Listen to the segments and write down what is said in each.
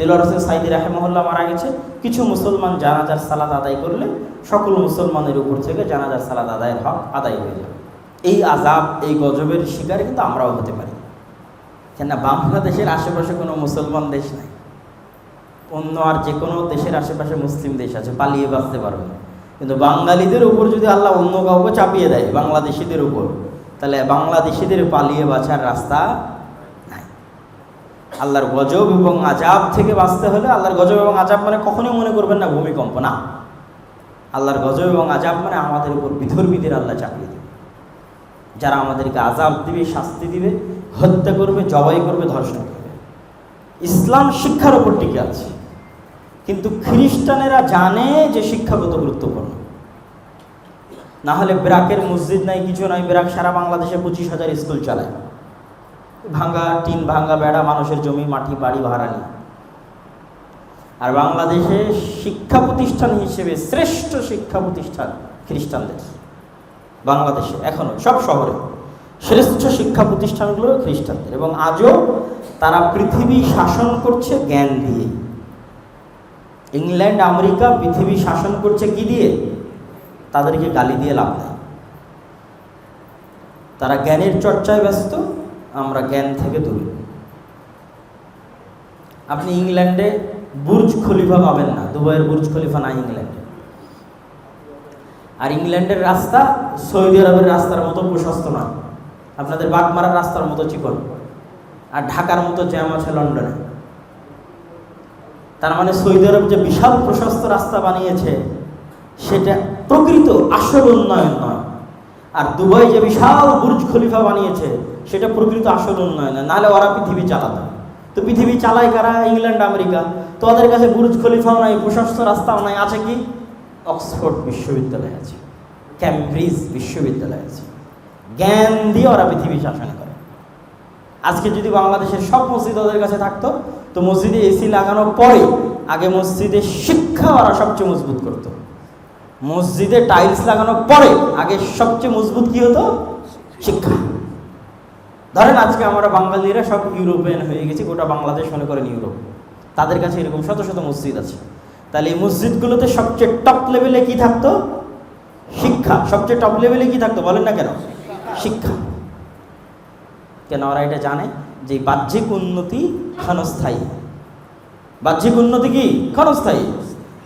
দেলোয়ার হোসেন সাইদি রাহেমহল্লা মারা গেছে। কিছু মুসলমান জানাজার সালাদ আদায় করলে সকল মুসলমানের উপর থেকে জানাজার সালাদ আদায়ের হক আদায় হয়ে যাবে এই আজাব এই গজবের শিকারে কিন্তু আমরাও হতে পারি। কেননা বাংলাদেশের আশেপাশে কোনো মুসলমান দেশ নাই। অন্য আর যে কোনো দেশের আশেপাশে মুসলিম দেশ আছে, পালিয়ে বাঁচতে পারবে না। কিন্তু বাঙালিদের উপর যদি আল্লাহ অন্য কাউকে চাপিয়ে দেয়, বাংলাদেশিদের উপর, তাহলে বাংলাদেশিদের পালিয়ে বাঁচার রাস্তা আল্লাহর গজব এবং আজাব থেকে বাঁচতে হলে আল্লাহর গজব এবং আজাব মানে কখনোই মনে করবেন না ভূমিকম্প, না। আল্লাহর গজব এবং আজাব মানে আমাদের উপর বিধর্মীদের আল্লাহ চাপিয়ে দেবে। যারা আমাদেরকে আজাব দিবে, শাস্তি দিবে, হত্যা করবে, জবাই করবে, ধর্ষণ করবে। ইসলাম শিক্ষার উপর টিকে আছে। কিন্তু খ্রিস্টানেরা জানে যে শিক্ষাগত গুরুত্বপূর্ণ। না হলে ব্রাকের মসজিদ নাই, কিছু নাই, ব্রাক সারা বাংলাদেশে পঁচিশ হাজার স্কুল চালায়। ভাঙ্গা, টিন ভাঙ্গা বেড়া মানুষের জমি, মাটি, বাড়ি ভাড়া নিয়ে আর বাংলাদেশে শিক্ষা প্রতিষ্ঠান হিসেবে শ্রেষ্ঠ শিক্ষা প্রতিষ্ঠান খ্রিস্টানদের। বাংলাদেশে, এখনও, সব শহরে শ্রেষ্ঠ শিক্ষা প্রতিষ্ঠানগুলো খ্রিস্টানদের এবং আজও তারা পৃথিবী শাসন করছে জ্ঞান দিয়ে। ইংল্যান্ড, আমেরিকা পৃথিবী শাসন করছে কি দিয়ে? তাদেরকে গালি দিয়ে লাভ নেই। তারা জ্ঞানের চর্চায় ব্যস্ত আমরা জ্ঞান থেকে দূরে। আপনি ইংল্যান্ডে বুর্জ খলিফা পাবেন না, দুবাইয়ের বুর্জ খলিফা নাই ইংল্যান্ডে। আর ইংল্যান্ডের রাস্তা সৌদি আরবের রাস্তার মতো প্রশস্ত নয় আপনাদের বাগমারার রাস্তার মতো চিকন, আর ঢাকার মতো জ্যাম আছে লন্ডনে। তার মানে সৌদি আরব যে বিশাল প্রশস্ত রাস্তা বানিয়েছে, সেটা প্রকৃত আসল উন্নয়ন নয়। আর দুবাই যে বিশাল বুর্জ খলিফা বানিয়েছে সেটা প্রকৃত আসল উন্নয়ন নয় নাহলে ওরা পৃথিবী চালাতো। তো পৃথিবী চালায় কারা? England, America. তো ওদের কাছে বুর্জ খলিফাও নাই, প্রশস্ত রাস্তাও নাই, আছে কি? অক্সফোর্ড বিশ্ববিদ্যালয় আছে, ক্যামব্রিজ বিশ্ববিদ্যালয় আছে। জ্ঞান দিয়ে ওরা পৃথিবী শাসন করে। আজকে যদি বাংলাদেশের সব মসজিদ ওদের কাছে থাকতো, তো মসজিদে এসি লাগানোর পরে আগে মসজিদে শিক্ষা ওরা সবচেয়ে মজবুত করত। মসজিদে টাইলস লাগানোর পরে আগে সবচেয়ে মজবুত কি হতো? শিক্ষা। ধরেন আজকে আমরা বাঙালিরা সব ইউরোপিয়ান হয়ে গেছি, গোটা বাংলাদেশ মনে করেন ইউরোপ। তাদের কাছে এরকম শত শত মসজিদ আছে। তাহলে এই মসজিদগুলোতে সবচেয়ে টপ লেভেলে কি থাকতো? শিক্ষা। সবচেয়ে টপ লেভেলে কি থাকতো বলেন না কেন? শিক্ষা। কেন ওরা এটা জানে? যে বাহ্যিক উন্নতি ক্ষণস্থায়ী। বাহ্যিক উন্নতি কি? ক্ষণস্থায়ী।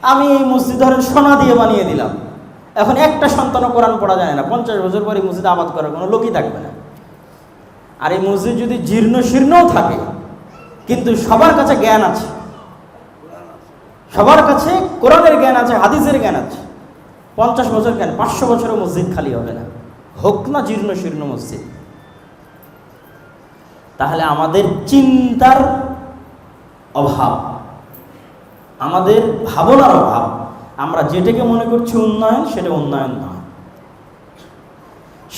আমি এই মসজিদ ধরেন সোনা দিয়ে বানিয়ে দিলাম। এখন একটা সন্তানও কোরআন পড়া যায় না। পঞ্চাশ বছর পরে মসজিদ আবাদ করার কোনো লোকই থাকবে না। আর এই মসজিদ যদি জীর্ণ শীর্ণও থাকে, কিন্তু সবার কাছে জ্ঞান আছে, সবার কাছে কোরআনের জ্ঞান আছে, হাদিসের জ্ঞান আছে, পঞ্চাশ বছর কেন পাঁচশো বছরও মসজিদ খালি হবে না। হোক না জীর্ণ শীর্ণ মসজিদ। তাহলে আমাদের চিন্তার অভাব, আমাদের ভাবনার অভাব, আমরা যেটাকে মনে করছি উন্নয়ন, সেটা উন্নয়ন নয়।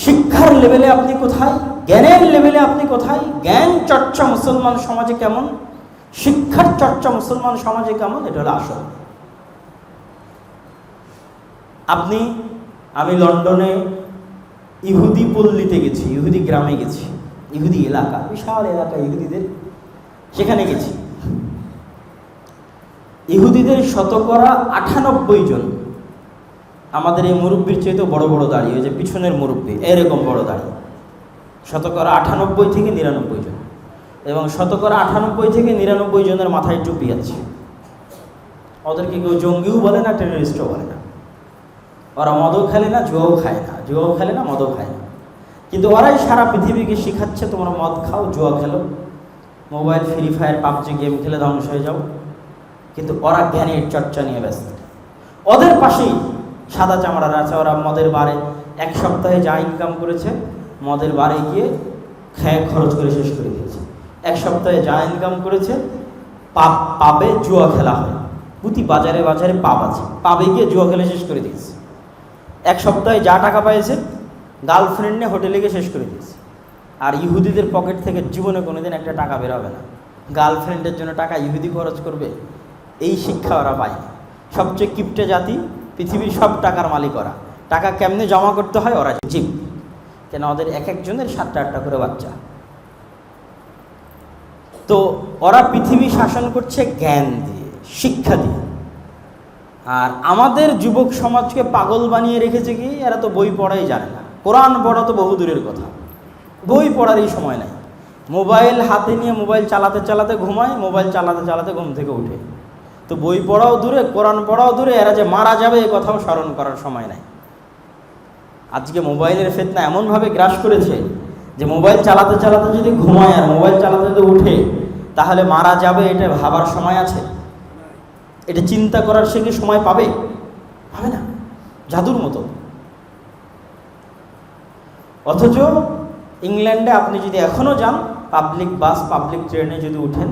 শিক্ষার লেভেলে আপনি কোথায়? জ্ঞানের লেভেলে আপনি কোথায়? জ্ঞান চর্চা মুসলমান সমাজে কেমন? শিক্ষার চর্চা মুসলমান সমাজে কেমন? এটা হলো আসল। আপনি, আমি লন্ডনে ইহুদি পল্লীতে গেছি, ইহুদি গ্রামে গেছি, ইহুদি এলাকা, বিশাল এলাকা ইহুদিদের, সেখানে গেছি। ইহুদিদের শতকরা আটানব্বই জন আমাদের এই মুরব্বীর চেয়ে তো বড় বড় দাড়ি, ওই যে পিছনের মুরব্বী, এরকম বড় দাড়ি। শতকরা আটানব্বই থেকে নিরানব্বই জন। এবং শতকরা আটানব্বই থেকে নিরানব্বই জনের মাথায় টুপি আছে। ওদেরকে কেউ জঙ্গিও বলে না টেররিস্টও বলে না। ওরা মদও খেলে না, জুয়াও খায় না। জুয়াও খেলে না, মদও খায় না। কিন্তু ওরাই সারা পৃথিবীকে শিখাচ্ছে, তোমরা মদ খাও, জুয়া খেলো। Mobile, free fire, PUBG game খেলে ধ্বংস হয়ে যাও। কিন্তু ওরা জ্ঞানের চর্চা নিয়ে ব্যস্ত। ওদের পাশেই সাদা চামড়ার আছে, ওরা মদের বারে এক সপ্তাহে যা ইনকাম করেছে মদের বারে গিয়ে খেয়ে খরচ করে শেষ করে দিয়েছে। এক সপ্তাহে যা ইনকাম করেছে পাপ পাবে জুয়া খেলা হয়। প্রতি বাজারে বাজারে পাপ আছে। পাবে গিয়ে জুয়া খেলে শেষ করে দিয়েছে। এক সপ্তাহে যা টাকা পেয়েছে গার্লফ্রেন্ড নিয়ে হোটেলে গিয়ে শেষ করে দিয়েছে। আর ইহুদিদের পকেট থেকে জীবনে কোনোদিন একটা টাকা বেরোবে না। গার্লফ্রেন্ডের জন্য টাকা ইহুদি খরচ করবে, এই শিক্ষা ওরা পায় সবচেয়ে কিপটে জাতি, পৃথিবীর সব টাকার মালিক ওরা। টাকা কেমনে জমা করতে হয়, ওরা জীব কেন ওদের এক একজনের সাতটা আটটা করে বাচ্চা? তো ওরা পৃথিবী শাসন করছে জ্ঞান দিয়ে, শিক্ষা দিয়ে। আর আমাদের যুবক সমাজকে পাগল বানিয়ে রেখেছে কি, এরা তো বই পড়াই জানে না। কোরআন পড়া তো বহু দূরের কথা। বই পড়ারই সময় নাই। মোবাইল হাতে নিয়ে মোবাইল চালাতে চালাতে ঘুমায়, মোবাইল চালাতে চালাতে ঘুম থেকে উঠে তো বই পড়াও দূরে, কোরআন পড়াও দূরে, এরা যে মারা যাবে এ কথাও স্মরণ করার সময় নাই। আজকে মোবাইলের ফেতনা এমনভাবে গ্রাস করেছে যে মোবাইল চালাতে চালাতে যদি ঘুমায় আর মোবাইল চালাতে যদি উঠে, তাহলে মারা যাবে এটা ভাবার সময় আছে। এটা চিন্তা করার সে কি সময় পাবে? পাবে না। জাদুর মতো। অথচ ইংল্যান্ডে আপনি যদি এখনও যান, পাবলিক বাস, পাবলিক ট্রেনে যদি উঠেন,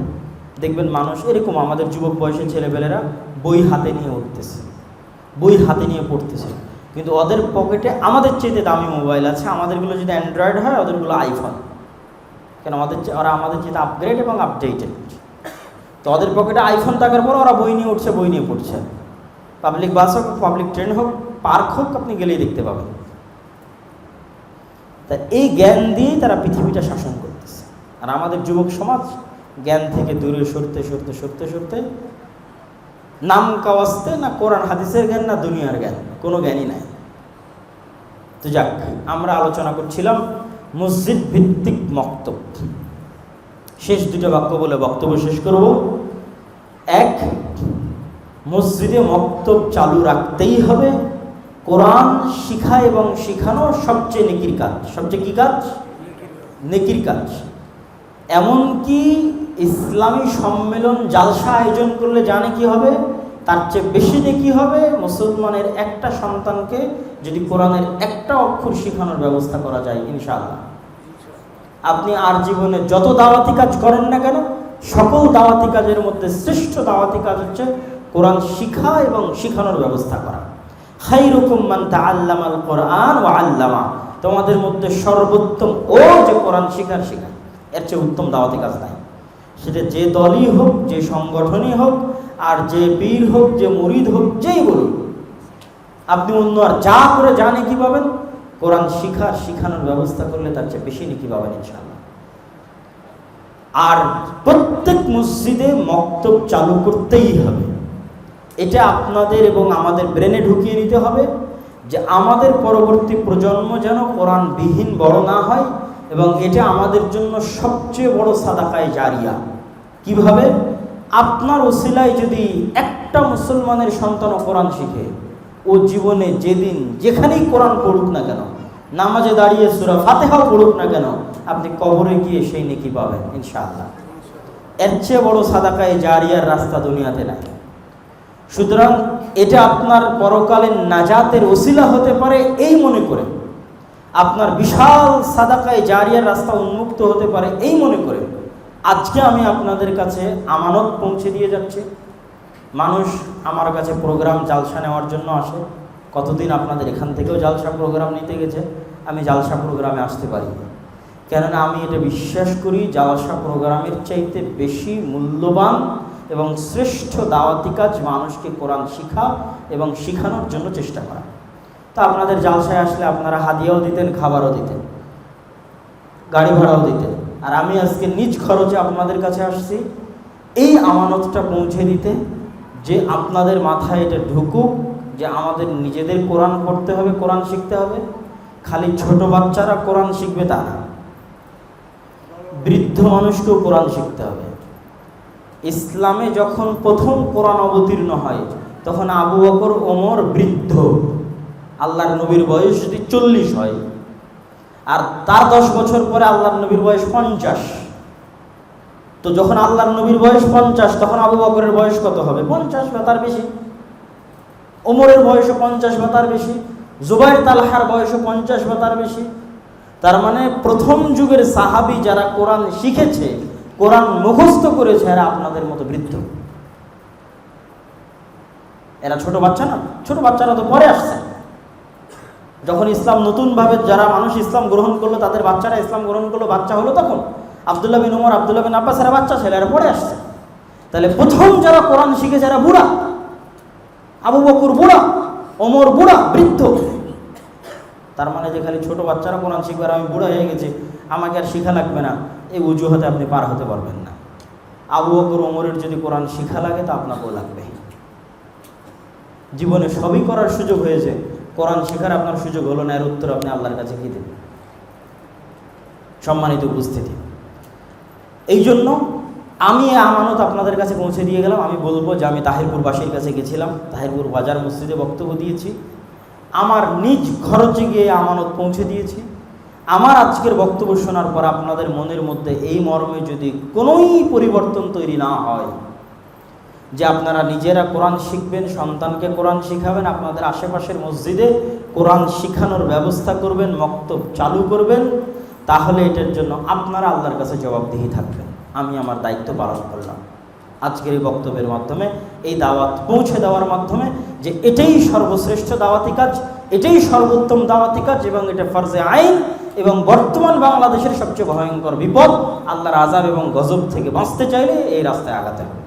দেখবেন মানুষ এরকম আমাদের যুবক বয়সের ছেলেপেলেরা বই হাতে নিয়ে উঠতেছে। বই হাতে নিয়ে পড়তেছে। কিন্তু ওদের পকেটে আমাদের চেয়ে দামি মোবাইল আছে, আমাদেরগুলো যদি অ্যান্ড্রয়েড হয়, ওদেরগুলো আইফোন। কেন আমাদের ওরা আমাদের চেয়ে আপগ্রেড এবং আপডেটেড তো ওদের পকেটে আইফোন থাকার পর ওরা বই নিয়ে উঠছে, বই নিয়ে পড়ছে। পাবলিক বাস হোক পাবলিক ট্রেন হোক পার্ক হোক, আপনি গেলেই দেখতে পাবেন। তা এই জ্ঞান দিয়েই তারা পৃথিবীটা শাসন করতেছে। আর আমাদের যুবক সমাজ জ্ঞান থেকে দূরে সরতে সরতে সরতে সরতে নাম কাওয়াস্তে না কোরআন হাদিসের জ্ঞান না দুনিয়ার জ্ঞান? কোনো জ্ঞানই নাই। তো যাক, আমরা আলোচনা করছিলাম মসজিদ ভিত্তিক মক্তব। শেষ দুটো বাক্য বলে বক্তব্য শেষ করব। এক, মসজিদে মক্তব চালু রাখতেই হবে। কোরআন শিখা এবং শিখানো সবচেয়ে নেকির কাজ। সবচেয়ে কি কাজ? নেকির কাজ। এমনকি ইসলামী সম্মেলন জালসা আয়োজন করলে জানে কি হবে? তার চেয়ে বেশি নেকি হবে? মুসলমানের একটা সন্তানকে যদি কোরআনের একটা অক্ষর শেখানোর ব্যবস্থা করা যায়, ইনশাআল্লাহ। আপনি আর জীবনে যত দাওয়াতি কাজ করেন না কেন, সকল দাওয়াতি কাজের মধ্যে শ্রেষ্ঠ দাওয়াতি কাজ হচ্ছে কোরআন শিখা এবং শিখানোর ব্যবস্থা করা। খাইরুকুম মান তাআল্লামাল কোরআন ও আল্লামা। তোমাদের মধ্যে সর্বোত্তম ও যে কোরআন শিখার শিখা এর চেয়ে উত্তম দাওয়াতি কাজ নাই। সেটা যে দলই হোক, যে সংগঠনই হোক, আর যে পীর হোক, যে মুরিদ হোক, যেই বলুন আপনি অন্য আর যা করে জানে কি পাবেন, কোরআন শিখা, শিখানোর ব্যবস্থা করলে তার চেয়ে বেশি নাকি পাবেন ইনশাআল্লাহ। আর প্রত্যেক মসজিদে মক্তব চালু করতেই হবে। এটা আপনাদের এবং আমাদের ব্রেনে ঢুকিয়ে নিতে হবে যে আমাদের পরবর্তী প্রজন্ম যেন কোরআনবিহীন বড় না হয় এবং এটা আমাদের জন্য সবচেয়ে বড় সাদাকায় জারিয়া। কীভাবে? আপনার ওসিলায় যদি একটা মুসলমানের সন্তানও কোরআন শিখে, ও জীবনে যেদিন যেখানেই কোরআন পড়ুক না কেন, নামাজে দাঁড়িয়ে সুরা ফাতেহাও পড়ুক না কেন, আপনি কবরে গিয়ে সেই নেকি পাবেন, ইনশাআল্লাহ। এর চেয়ে বড় সাদাকায় জারিয়ার রাস্তা দুনিয়াতে নাই। সুতরাং এটা আপনার পরকালীন নাজাতের ওসিলা হতে পারে, এই মনে করে। আপনার বিশাল সাদাকায় জারিয়ার রাস্তা উন্মুক্ত হতে পারে এই মনে করে আজকে আমি আপনাদের কাছে আমানত পৌঁছে দিয়ে যাচ্ছি। মানুষ আমার কাছে প্রোগ্রাম জালসা নেওয়ার জন্য আসে। কতদিন আপনাদের এখান থেকেও জালসা প্রোগ্রাম নিতে গেছে, আমি জালসা প্রোগ্রামে আসতে পারি কেননা আমি এটা বিশ্বাস করি, জালসা প্রোগ্রামের চাইতে বেশি মূল্যবান এবং শ্রেষ্ঠ দাওয়াতি কাজ মানুষকে কোরআন শিখা এবং শিখানোর জন্য চেষ্টা করা। তা আপনাদের জালসায় আসলে আপনারা হাদিয়াও দিতেন, খাবারও দিতেন, গাড়ি ভাড়াও দিতেন। আর আমি আজকে নিজ খরচে আপনাদের কাছে আসছি, এই আমানতটা পৌঁছে দিতে যে আপনাদের মাথায় এটা ঢুকুক, যে আমাদের নিজেদের কোরআন পড়তে হবে, কোরআন শিখতে হবে, খালি ছোট বাচ্চারা কোরআন শিখবে তা না। বৃদ্ধ মানুষকেও কোরআন শিখতে হবে। ইসলামে যখন প্রথম কোরআন অবতীর্ণ হয়, তখন আবু বকর, ওমর বৃদ্ধ। আল্লাহর নবীর বয়স যদি চল্লিশ হয়, আর তার দশ বছর পরে আল্লাহর নবীর বয়স পঞ্চাশ, তো যখন আল্লাহর নবীর বয়স পঞ্চাশ, তখন আবু বকরের বয়স কত হবে? পঞ্চাশ বা তার বেশি। ওমরের বয়সও পঞ্চাশ বা তার বেশি। জুবাইর তালহার বয়সও পঞ্চাশ বা তার বেশি। তার মানে প্রথম যুগের সাহাবি যারা কোরআন শিখেছে, কোরআন মুখস্থ করেছে, এরা আপনাদের মতো বৃদ্ধ। এরা ছোট বাচ্চা না? ছোট বাচ্চারা তো পরে আসছে। যখন ইসলাম নতুনভাবে যারা মানুষ ইসলাম গ্রহণ করল, তাদের বাচ্চারা ইসলাম গ্রহণ করল, বাচ্চা হলো তখন আবদুল্লাহ বিন উমর, আবদুল্লাহ বিন আব্বাস এরা বাচ্চা ছেলে, এরা পড়ে আসছে। তাহলে প্রথম যারা কোরআন শিখেছে এরা বুড়া। আবু বকুর বুড়া, ওমর বুড়া, বৃদ্ধ। তার মানে যে খালি ছোট বাচ্চারা কোরআন শিখবে আমি বুড়া হয়ে গেছি, আমাকে আর শিখা লাগবে না। এই অজুহাতে আপনি পার হতে পারবেন না। আবু বকর, ওমরের যদি কোরআন শিখা লাগে, তা আপনাকেও লাগবে জীবনে সবই করার সুযোগ হয়েছে। কোরআন শেখার আপনার সুযোগ হলো না, এর উত্তর আপনি আল্লাহর কাছে কি দেবেন? সম্মানিত উপস্থিতি। এই জন্য আমি আমানত আপনাদের কাছে পৌঁছে দিয়ে গেলাম। আমি বলব যে আমি তাহিরপুরবাসীর কাছে গেছিলাম। তাহিরপুর বাজার মসজিদে বক্তব্য দিয়েছি। আমার নিজ খরচে গিয়ে আমানত পৌঁছে দিয়েছি। আমার আজকের বক্তব্য শোনার পর আপনাদের মনের মধ্যে এই মর্মে যদি কোনোই পরিবর্তন তৈরি না হয় যে আপনারা নিজেরা কোরআন শিখবেন, সন্তানকে কোরআন শিখাবেন, আপনাদের আশেপাশের মসজিদে কোরআন শিখানোর ব্যবস্থা করবেন, মক্তব চালু করবেন, তাহলে এটার জন্য আপনারা আল্লাহর কাছে জবাবদিহি থাকবেন। আমি আমার দায়িত্ব পালন করলাম। আজকের এই বক্তব্যের মাধ্যমে, এই দাওয়াত পৌঁছে দেওয়ার মাধ্যমে যে এটাই সর্বশ্রেষ্ঠ দাওয়াতি কাজ, এটাই সর্বোত্তম দাওয়াতি কাজ এবং এটা ফরজে আইন এবং বর্তমান বাংলাদেশের সবচেয়ে ভয়ঙ্কর বিপদ, আল্লাহর আজাব এবং গজব থেকে বাঁচতে চাইলে এই রাস্তায় আগাতে হবে